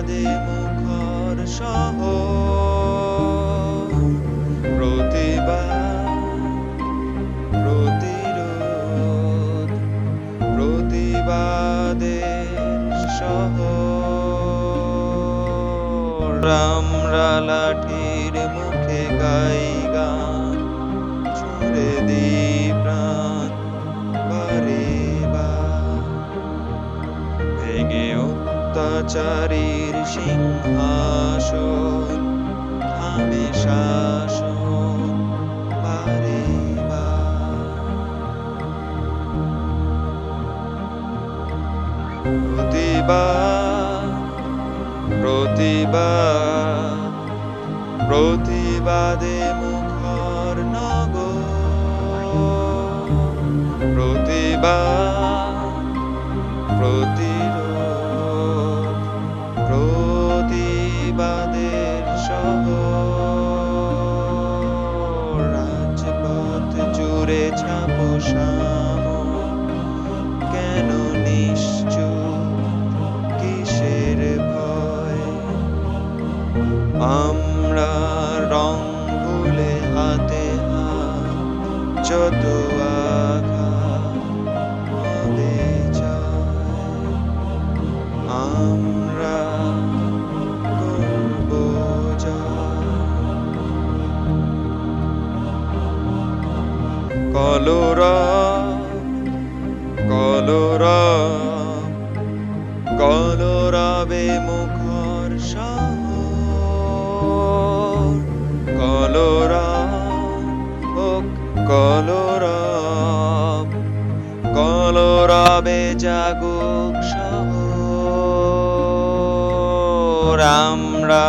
প্রতিবাদে মুখর সহ প্রতিবাদ, প্রতিরোধ, প্রতিবাদের সহ আমরা লাঠির মুখে গাই গান, ছুড়ে দিই প্রাণ, বারে বার। ভেঙে অত্যাচারীর সিংহাসন থামে শাসন বারে বার। প্রতিবাদ প্রতিবাদ প্রতিবাদে মুখর নগর প্রতিবাদ ছাপো সামন কেন নিশ্চুপ কিসের ভয় আমরা রং ভুলে হাতে হাত যত আঘাত হবে জয়। আমরা কলোরা কলোরা কলরবে মুখর কলরা হোক কলরব কলরবে জাগুক শহর। আমরা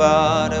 বার